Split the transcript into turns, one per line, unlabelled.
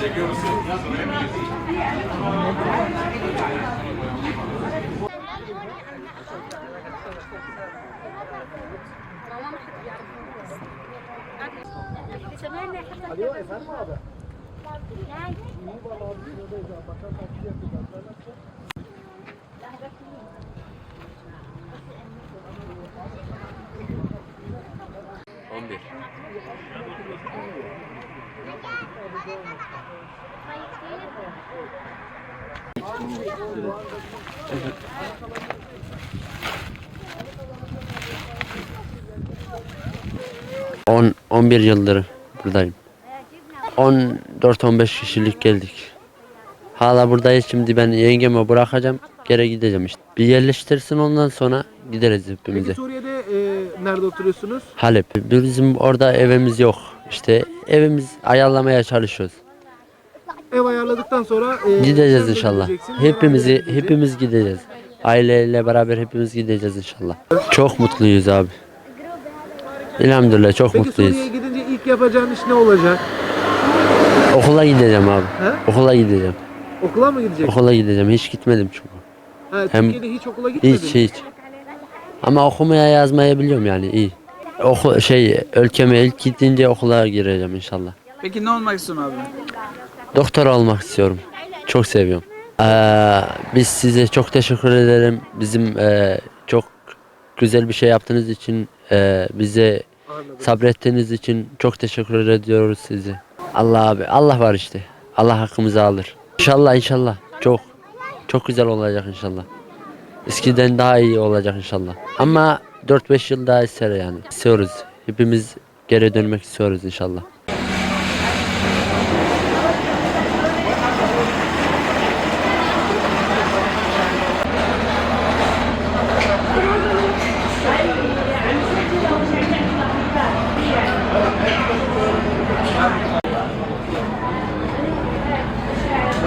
Çekiyoruz. Tamam. Alo efendim abi.
On, 11 yıldır buradayım. 14-15 kişilik geldik. Hala buradayız şimdi ben yengemi bırakacağım. Geri gideceğim işte. Bir yerleştirsin ondan sonra gideriz hepimize.
Peki Suriye'de e, nerede oturuyorsunuz?
Halep. Bizim orada evimiz yok. İşte evimiz ayarlamaya çalışıyoruz.
Ev ayarladıktan sonra e,
Gideceğiz inşallah. Hepimizi hepimiz gideceğiz. Aileyle beraber hepimiz gideceğiz inşallah. Çok mutluyuz abi. Elhamdülillah çok
Peki
mutluyuz.
Suriye'ye gidince ilk yapacağın iş ne olacak?
Okula gideceğim abi.
He?
Okula gideceğim.
Okula mı gideceksin?
Okula gideceğim. Hiç gitmedim çünkü.
Ha,
Hem-
Türkiye'de hiç okula gitmedin.
Hiç hiç. Ama okumaya yazmaya biliyorum yani iyi. Oku, şey ülkeme ilk gidince okula gireceğim inşallah.
Peki ne olmak istiyorsun abi?
Doktor olmak istiyorum. Çok seviyorum. Ee, biz size çok teşekkür ederim. Bizim e, çok güzel bir şey yaptığınız için, e, bize
Anladım.
sabrettiğiniz için çok teşekkür ediyoruz size. Allah abi, Allah var işte. Allah hakkımızı alır. İnşallah inşallah. Çok çok güzel olacak inşallah. Eskiden daha iyi olacak inşallah. Ama 4-5 yıl daha ister yani. İstiyoruz. Hepimiz geri dönmek istiyoruz inşallah.